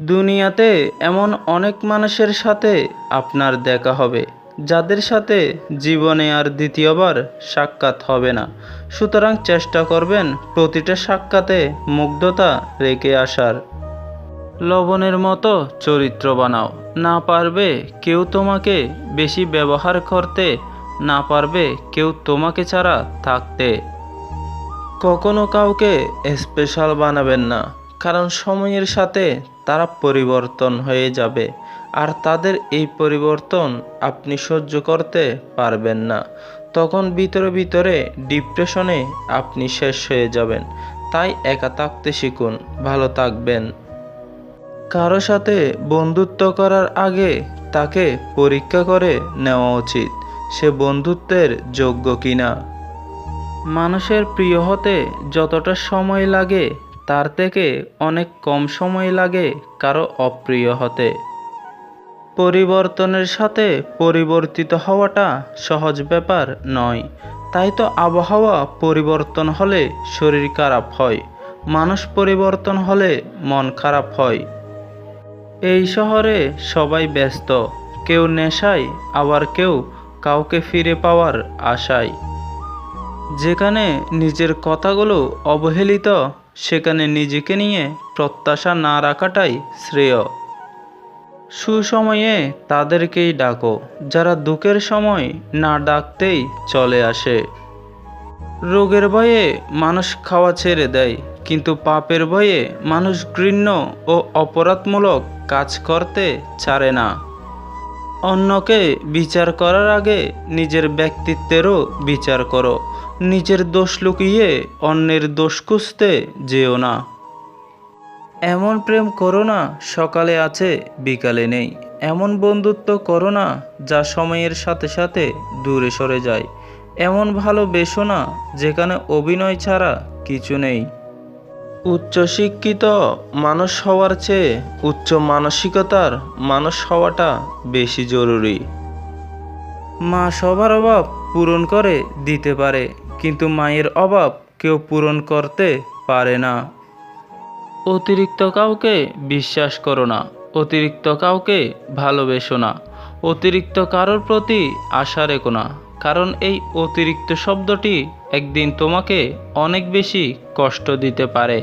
দুনিয়াতে এমন অনেক মানুষের সাথে আপনার দেখা হবে, যাদের সাথে জীবনে আর দ্বিতীয়বার সাক্ষাৎ হবে না। সুতরাং চেষ্টা করবেন প্রতিটা সাক্ষাতে মুগ্ধতা রেখে আসার। লবণের মতো চরিত্র বানাও। না পারবে কেউ তোমাকে বেশি ব্যবহার করতে, না পারবে কেউ তোমাকে ছাড়া থাকতে। কখনো কাউকে স্পেশাল বানাবেন না। কারণ সময়ের সাথে তারা পরিবর্তন হয়ে যাবে। আর তাদের এই পরিবর্তন আপনি সহ্য করতে পারবেন না। তখন ভিতরে ভিতরে ডিপ্রেশনে আপনি শেষ হয়ে যাবেন। তাই একা থাকতে শিখুন, ভালো থাকবেন। কারও সাথে বন্ধুত্ব করার আগে তাকে পরীক্ষা করে নেওয়া উচিত, সে বন্ধুত্বের যোগ্য কিনা। মানুষের প্রিয় হতে যতটা সময় লাগে তার থেকে অনেক কম সময় লাগে কারও অপ্রিয় হতে। পরিবর্তনের সাথে পরিবর্তিত হওয়াটা সহজ ব্যাপার নয়। তাই তো আবহাওয়া পরিবর্তন হলে শরীর খারাপ হয়, মানুষ পরিবর্তন হলে মন খারাপ হয়। এই শহরে সবাই ব্যস্ত, কেউ নেশায়, আবার কেউ কাউকে ফিরে পাওয়ার আশায়। যেখানে নিজের কথাগুলো অবহেলিত সেখানে নিজেকে নিয়ে প্রত্যাশা না রাখাটাই শ্রেয়। সুসময়ে তাদেরকেই ডাকো, যারা দুঃখের সময় না ডাকতেই চলে আসে। রোগের ভয়ে মানুষ খাওয়া ছেড়ে দেয়, কিন্তু পাপের ভয়ে মানুষ ঘৃণ্য ও অপরাধমূলক কাজ করতে ছাড়ে না। অন্যকে বিচার করার আগে নিজের ব্যক্তিত্বেরও বিচার করো। নিজের দোষ লুকিয়ে অন্যের দোষ খুঁজতে যেও না। এমন প্রেম করো না, সকালে আছে, বিকালে নেই। এমন বন্ধুত্ব করো না, যা সময়ের সাথে সাথে দূরে সরে যায়। এমন ভালোবেসো না, যেখানে অভিনয় ছাড়া কিছু নেই। উচ্চশিক্ষিত মানুষ হওয়ার চেয়ে উচ্চ মানসিকতার মানুষ হওয়াটা বেশি জরুরি। মা সবার অভাব পূরণ করে দিতে পারে। কিন্তু মায়ের অভাব কেউ পূরণ করতে পারে না। অতিরিক্ত কাউকে বিশ্বাস করো না, অতিরিক্ত কাউকে ভালোবেসো না, অতিরিক্ত কারোর প্রতি আশা রেখো না, কারণ এই অতিরিক্ত শব্দটি একদিন তোমাকে অনেক বেশি কষ্ট দিতে পারে।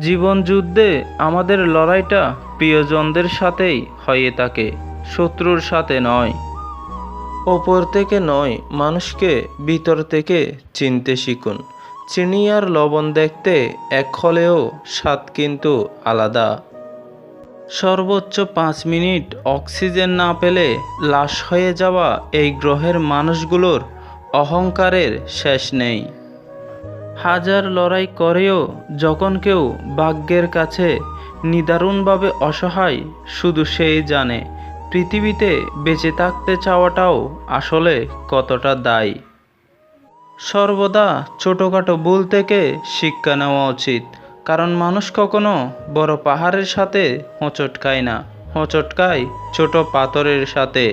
জীবন যুদ্ধে আমাদের লড়াইটা প্রিয়জনদের সাথেই হয়ে থাকে, শত্রুর সাথে নয়। ওপর থেকে নয়, মানুষকে ভিতর থেকে চিনতে শিখুন। চিনি আর লবণ দেখতে এক হলেও স্বাদ কিন্তু আলাদা। সর্বোচ্চ পাঁচ মিনিট অক্সিজেন না পেলে লাশ হয়ে যাওয়া এই গ্রহের মানুষগুলোর অহংকারের শেষ নেই। হাজার লড়াই করেও যখন কেউ ভাগ্যের কাছে নিদারুণভাবে অসহায়, শুধু সেই জানে। পৃথিবীতে বেঁচে থাকতে চাওয়াটাও আসলে কতটা দায়ী। সর্বদা ছোটোখাটো ভুল থেকে শিক্ষা নেওয়া উচিত, কারণ মানুষ কখনো বড় পাহাড়ের সাথে হোঁচট খায় না। হোঁচট খায় ছোট পাথরের সাথে।